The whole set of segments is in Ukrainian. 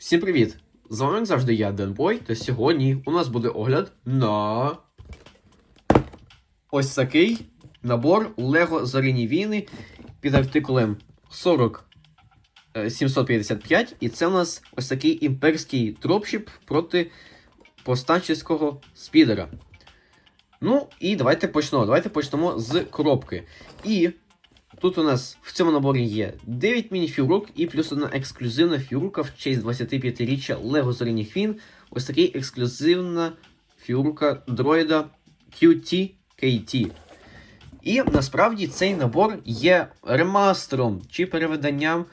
Всім привіт! З вами завжди я, Денбой, та сьогодні у нас буде огляд на ось такий набор Lego Зоряні війни під артикулем 40 е, 755. І це у нас ось такий імперський дропшіп проти повстанческого спідера. Ну, і давайте почнемо. Давайте почнемо з коробки. І Тут у нас в цьому наборі є 9 міні-фігурок і плюс одна ексклюзивна фігурка в честь 25-річчя Lego Зоряні Хвін. Ось такий ексклюзивна фігурка дроїда QT-KT. І насправді цей набор є ремастером чи перевиданням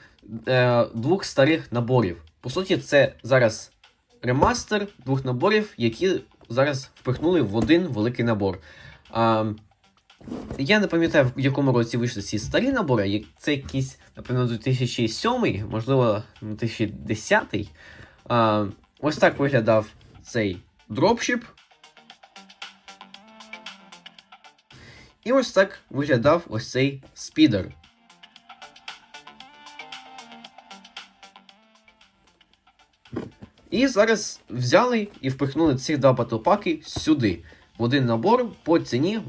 е, двох старих наборів. По суті, це зараз ремастер двох наборів, які зараз впихнули в один великий набор. А, я не пам'ятаю, в якому році вийшли ці старі набори. Це якийсь, напевно, 2007, можливо, 2010. А, ось так виглядав цей дропшіп. І ось так виглядав ось цей спідер. І зараз взяли і впихнули ці два батлпаки сюди. В один набор по ціні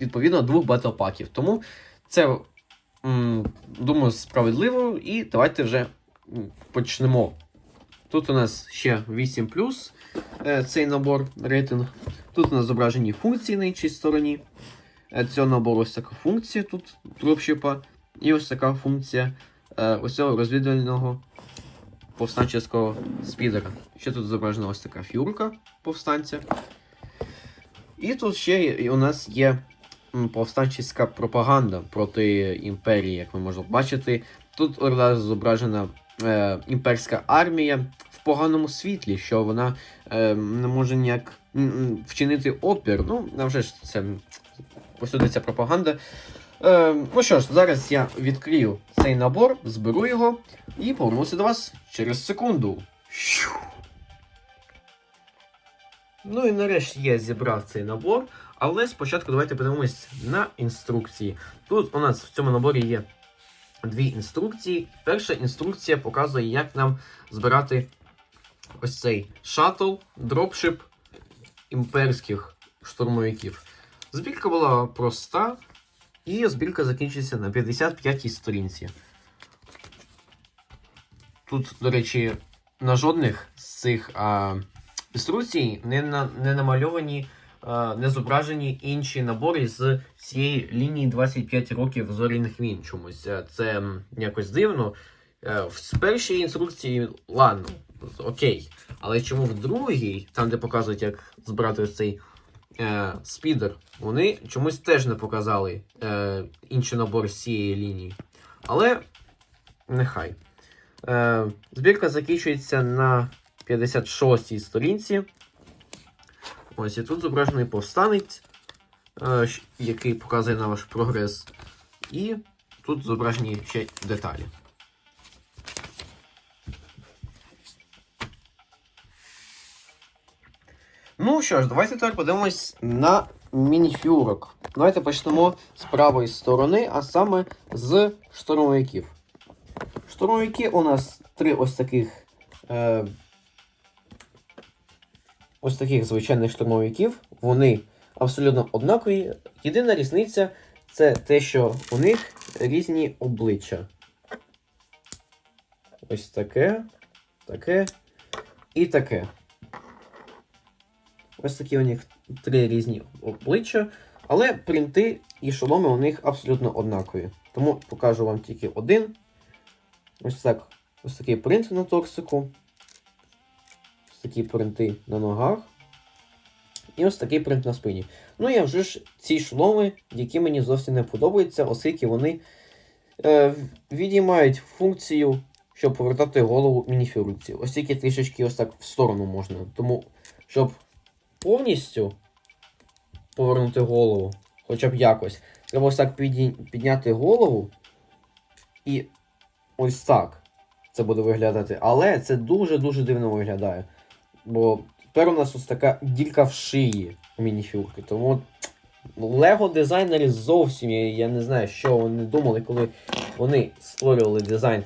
відповідно двох батлпаків. Тому це, думаю, справедливо. І давайте вже почнемо. Тут у нас ще 8 е, цей набор рейтинг. Тут у нас зображені функції на іншій стороні. Е, Цього набору ось така функція тут дропшипа. І ось така функція е, ось цього розвідувального повстанческого спідера. Ще тут зображена ось така фігурка повстанця. І тут ще у нас є м, повстанчеська пропаганда проти імперії, як ви можете бачити. Тут одразу зображена е, імперська армія в поганому світлі, що вона е, не може ніяк вчинити опір. Ну, а вже ж це ця пропаганда. Е, ну що ж, зараз я відкрию цей набор, зберу його і повернуся до вас через секунду. Ну і нарешті я зібрав цей набор, але спочатку давайте подивимось на інструкції. Тут у нас в цьому наборі є дві інструкції. Перша інструкція показує, як нам збирати ось цей шаттл, дропшип імперських штурмовиків. Збірка була проста, і збірка закінчиться на 55-й сторінці. Тут, до речі, на жодних з цих а, інструкцій не, на, не намальовані, а, не зображені інші набори з цієї лінії 25 років зоряних війн чомусь. Е, Це якось дивно. Е, В першій інструкції ладно, окей. Але чому в другій, там де показують, як збирати цей е, спідер, вони чомусь теж не показали е, інший набор з цієї лінії. Але нехай. Е, збірка закінчується на 56-й сторінці. Ось і тут зображений повстанець, е, який показує на ваш прогрес. І тут зображені ще деталі. Ну що ж, давайте тепер подивимось на мініфюрок. Давайте почнемо з правої сторони, а саме з штурмовиків. Штурмовики у нас три ось таких. Е, ось таких звичайних штурмовиків. Вони абсолютно однакові. Єдина різниця це те, що у них різні обличчя. Ось таке, таке і таке. Ось такі у них три різні обличчя, але принти і шоломи у них абсолютно однакові. Тому покажу вам тільки один. Ось так. Ось такий принт на торсику. Такі принти на ногах. І ось такий принт на спині. Ну і вже ж ці шоломи, які мені зовсім не подобаються, оскільки вони е, відіймають функцію, щоб повертати голову мініфігурці. Ось тільки трішечки ось так в сторону можна. Тому, щоб повністю повернути голову, хоча б якось, треба ось так підняти голову і ось так це буде виглядати. Але це дуже-дуже дивно виглядає. Бо тепер у нас ось така дірка в шиї у мініфюрки. Тому Лего дизайнери зовсім, я, я не знаю, що вони думали, коли вони створювали дизайн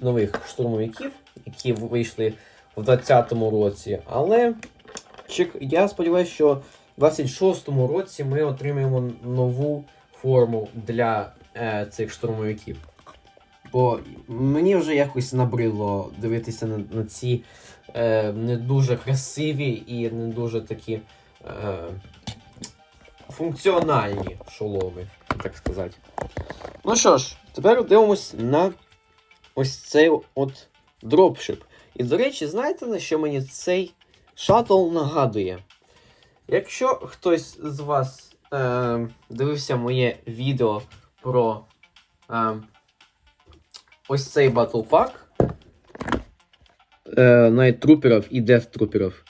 нових штурмовиків, які вийшли в 2020 році. Але я сподіваюся, що в 26-му році ми отримаємо нову форму для е, цих штурмовиків. Бо мені вже якось набрило дивитися на, на ці е, не дуже красиві і не дуже такі е, функціональні шоломи, так сказати. Ну що ж, тепер дивимось на ось цей от дропшип. І, до речі, знаєте, на що мені цей шаттл нагадує? Якщо хтось з вас е, дивився моє відео про е, ось цей Pack е, найтруперів і дефтруперів,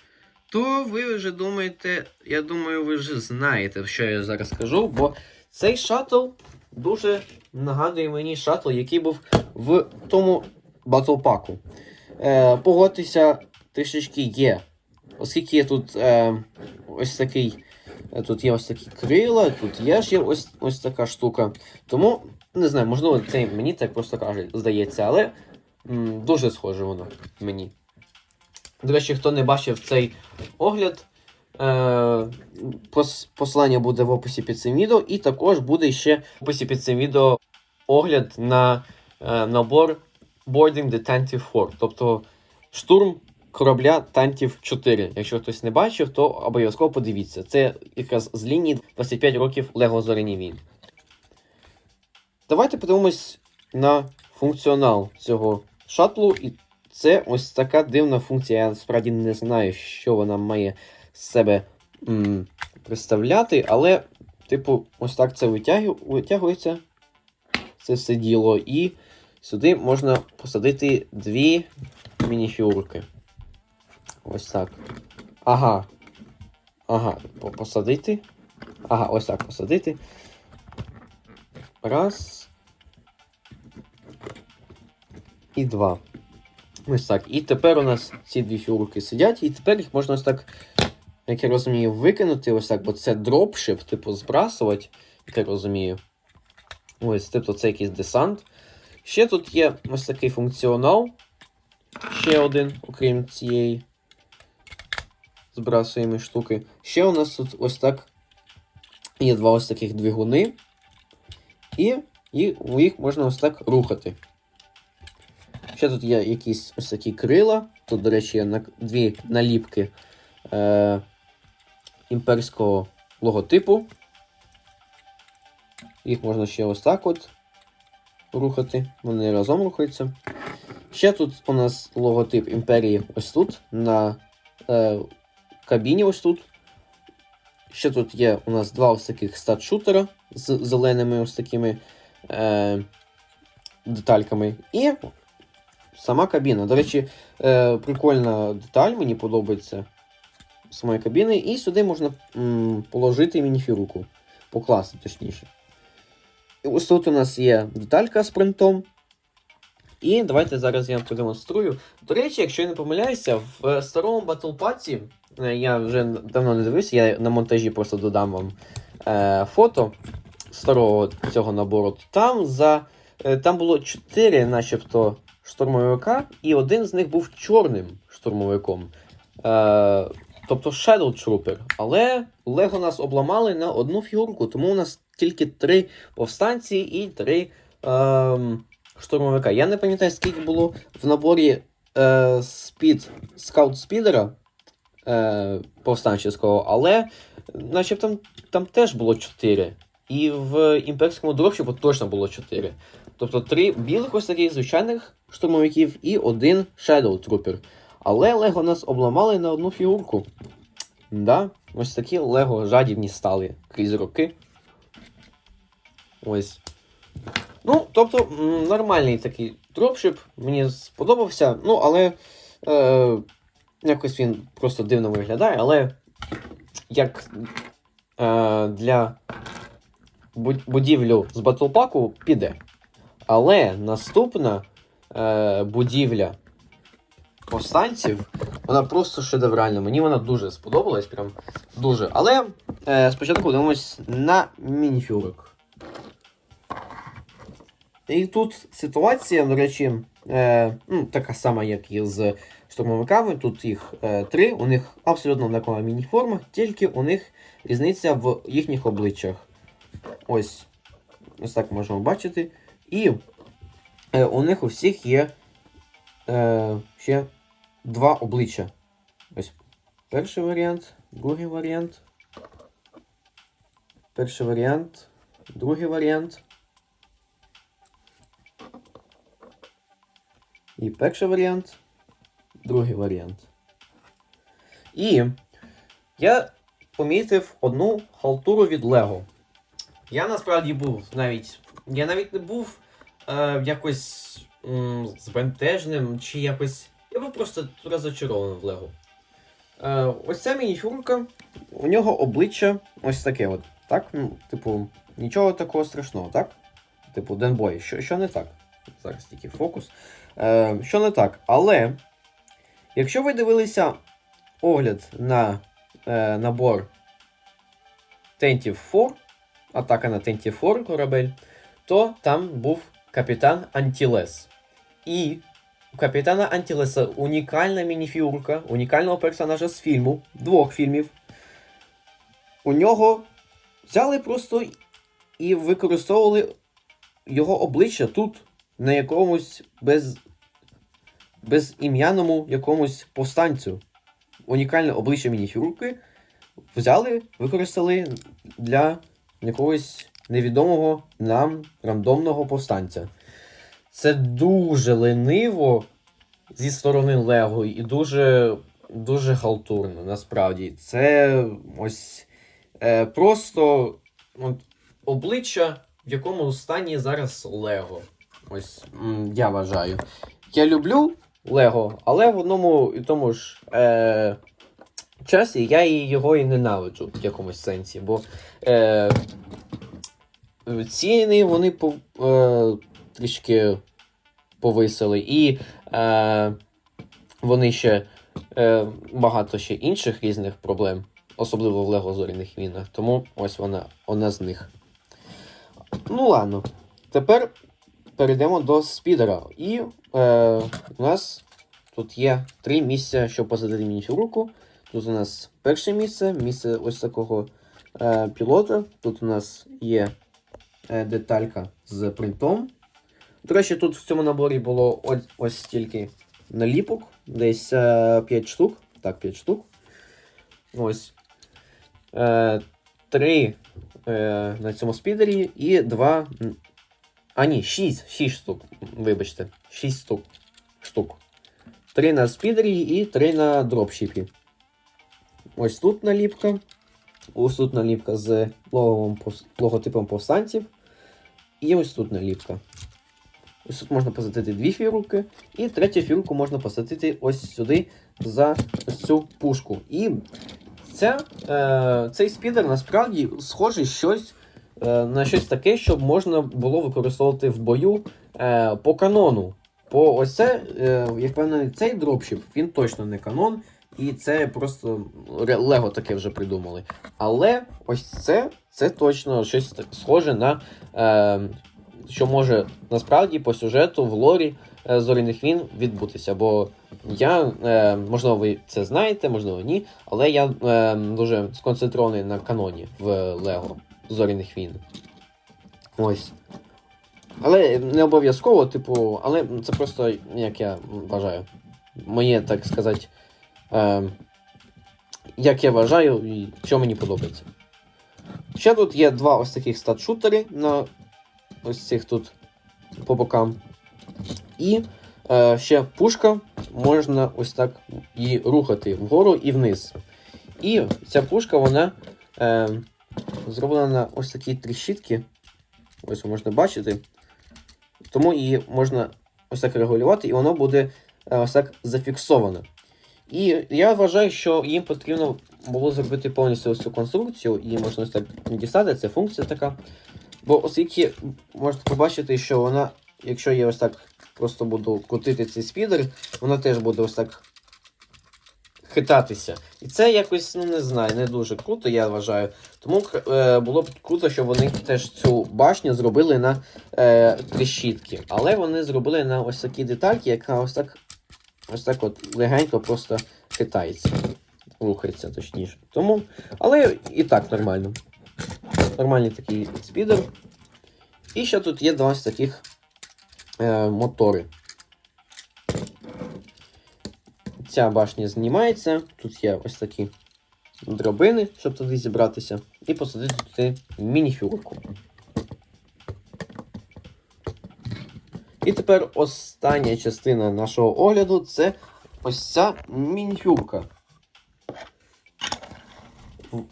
то ви вже думаєте, я думаю, ви вже знаєте, що я зараз скажу, бо цей шаттл дуже нагадує мені шаттл, який був в тому Pack. Е, погодьтеся, трішечки є. Оскільки є тут е, ось такий. Тут є ось такі крила, тут є ж є ось, ось така штука. Тому, не знаю, можливо, це мені так просто каже, здається, але м, дуже схоже воно мені. До речі, хто не бачив цей огляд, е, пос, посилання буде в описі під цим відео, і також буде ще в описі під цим відео огляд на е, набор Boarding Detentive 4, тобто штурм корабля Тантів 4. Якщо хтось не бачив, то обов'язково подивіться. Це якраз з лінії 25 років Лего Зоряні війни. Давайте подивимось на функціонал цього шатлу. І це ось така дивна функція. Я справді не знаю, що вона має з себе м, представляти, але, типу, ось так це витягу- витягується. Це все діло. І сюди можна посадити дві мініфігурки. Ось так. Ага. Ага, посадити. Ага, ось так посадити. Раз. І два. Ось так. І тепер у нас ці дві фігурки сидять, і тепер їх можна ось так, як я розумію, викинути ось так, бо це дропшип, типу, збрасувати, як я розумію. Ось, тобто це якийсь десант. Ще тут є ось такий функціонал. Ще один, окрім цієї збрасуємо штуки. Ще у нас тут ось так є два ось таких двигуни. І їх, можна ось так рухати. Ще тут є якісь ось такі крила. Тут, до речі, є дві наліпки е, імперського логотипу. Їх можна ще ось так от рухати. Вони разом рухаються. Ще тут у нас логотип імперії ось тут, на е, кабіні ось тут. Ще тут є у нас два ось таких стат-шутера з зеленими ось такими е, детальками. І сама кабіна. До речі, е, прикольна деталь, мені подобається самої кабіни. І сюди можна м, положити мініфіруку. Покласти, точніше. І ось тут у нас є деталька з принтом. І давайте зараз я вам продемонструю. До речі, якщо я не помиляюся, в старому Battle Pass, е, я вже давно не дивився, я на монтажі просто додам вам е, фото старого цього набору. Там за е, там було 4 начебто штурмовика, і один з них був чорним штурмовиком. Е, тобто Shadow Trooper. Але Лего нас обламали на одну фігурку, тому у нас тільки три повстанці і три. Е, штурмовика. Я не пам'ятаю, скільки було в наборі е, спід, скаут спідера е, повстанческого, але начебто там, там теж було 4. І в імперському дропшипу точно було 4. Тобто три білих ось таких звичайних штурмовиків і один Shadow Trooper. Але Лего нас обламали на одну фігурку. Да, ось такі Лего жадібні стали крізь роки. Ось. Ну, тобто, нормальний такий дропшип, мені сподобався. Ну, але е, якось він просто дивно виглядає, але як е, для буд- будівлю з батлпаку піде. Але наступна е, будівля повстанців, вона просто шедевральна. Мені вона дуже сподобалась, прям дуже. Але е, спочатку дивимось на мініфюрик. І тут ситуація, до речі, е, ну, така сама, як і з штурмовиками. Тут їх е, три, у них абсолютно однакова мініформа, тільки у них різниця в їхніх обличчях. Ось, ось так можемо бачити. І е, у них у всіх є е, ще два обличчя. Ось перший варіант, другий варіант. Перший варіант, другий варіант. І перший варіант, другий варіант. І я помітив одну халтуру від Лего. Я насправді був навіть. Я навіть не був е, якось збентежним чи якось. Я був просто розочарований в Лего. Е, ось ця мініфюрка, у нього обличчя ось таке от. Так? Ну, типу, нічого такого страшного, так? Типу, Денбой, що, що не так? Зараз тільки фокус. Е, що не так? Але, якщо ви дивилися огляд на е, набор Тентів 4, атака на Тентів 4 корабель, то там був капітан Антілес. І у капітана Антілеса унікальна мініфігурка, унікального персонажа з фільму, двох фільмів. У нього взяли просто і використовували його обличчя тут, на якомусь без, безім'яному якомусь повстанцю. Унікальне обличчя мініфігурки взяли, використали для якогось невідомого нам рандомного повстанця. Це дуже лениво зі сторони Лего і дуже, дуже халтурно, насправді. Це ось е, просто от, обличчя, в якому стані зараз Лего. Ось я вважаю. Я люблю Лего, але в одному і тому ж е, часі я і його і ненавиджу в якомусь сенсі, бо е, ціни вони пов, е, трішки повисили, і е, вони ще е, багато ще інших різних проблем, особливо в Лего Зоряних війнах. Тому ось вона одна з них. Ну ладно. Тепер перейдемо до спідера. І е, у нас тут є три місця, щоб посадити мініфігурку. Тут у нас перше місце, місце ось такого е, пілота. Тут у нас є е, деталька з принтом. До речі, тут в цьому наборі було ось, ось стільки наліпок, десь е, 5 штук. Так, 5 штук. Ось. Е, три е, на цьому спідері і два. А, ні, 6, 6 штук. Вибачте, 6 штук. штук. Три на спідері і три на дропшіпі. Ось тут наліпка. Ось тут наліпка з логом, логотипом повстанців. І ось тут наліпка. Ось тут можна посадити дві фігурки, і третю фігурку можна посадити ось сюди за цю пушку. І ця, е, цей спідер насправді схожий щось, на щось таке, щоб можна було використовувати в бою е, по канону. По ось це, е, я впевнений, цей дропшіп, він точно не канон, і це просто Лего таке вже придумали. Але ось це, це точно щось схоже на. Е, що може насправді по сюжету в лорі е, зоряних війн відбутися. Бо я, е, можливо, ви це знаєте, можливо, ні, але я е, дуже сконцентрований на каноні в Лего зоряних війн. Ось. Але не обов'язково, типу, але це просто як я вважаю. Моє, так сказати, е, як я вважаю, і що мені подобається. Ще тут є два ось таких стат-шутери на ось цих тут по бокам. І е, ще пушка можна ось так її рухати вгору і вниз. І ця пушка, вона е, зроблена на ось такі тріщітки. Ось ви можете бачити. Тому її можна ось так регулювати, і воно буде е, ось так зафіксовано. І я вважаю, що їм потрібно було зробити повністю ось цю конструкцію, її можна ось так дістати, це функція така. Бо оскільки можете побачити, що вона, якщо я ось так просто буду крутити цей спідер, вона теж буде ось так хитатися. І це якось, ну не знаю, не дуже круто, я вважаю. Тому е, було б круто, щоб вони теж цю башню зробили на е, тріщітки. Але вони зробили на ось такі детальки, яка ось так ось так от легенько просто хитається. Рухається, точніше. Тому, але і так нормально. Нормальний такий спідер. І ще тут є два таких е, мотори. Ця башня знімається. Тут є ось такі дробини, щоб туди зібратися, і посадити туди мініфюрку. І тепер остання частина нашого огляду це ось ця мініфюрка.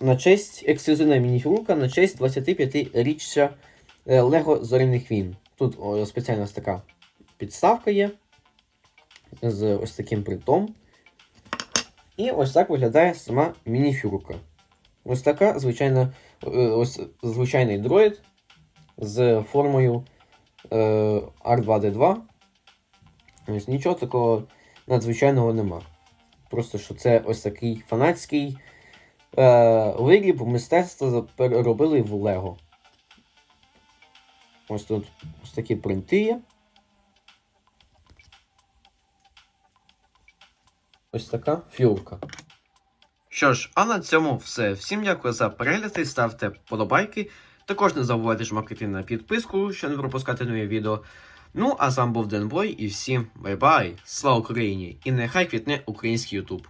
На честь ексклюзивна мініфюрка на честь 25-річчя е, Лего Зоряних Війн. Тут спеціальна така підставка є з ось таким принтом. І ось так виглядає сама мініфюрка. Ось така звичайна, е, ось звичайний дроїд з формою е, R2D2. Ось нічого такого надзвичайного нема. Просто що це ось такий фанатський е, виріб мистецтва переробили в Лего. Ось тут ось такі принти є. Ось така фіолка. Що ж, а на цьому все. Всім дякую за перегляд і ставте подобайки. Також не забувайте жмакати на підписку, щоб не пропускати нові відео. Ну, а з вами був Денбой і всім бай-бай! Слава Україні! І нехай квітне український Ютуб.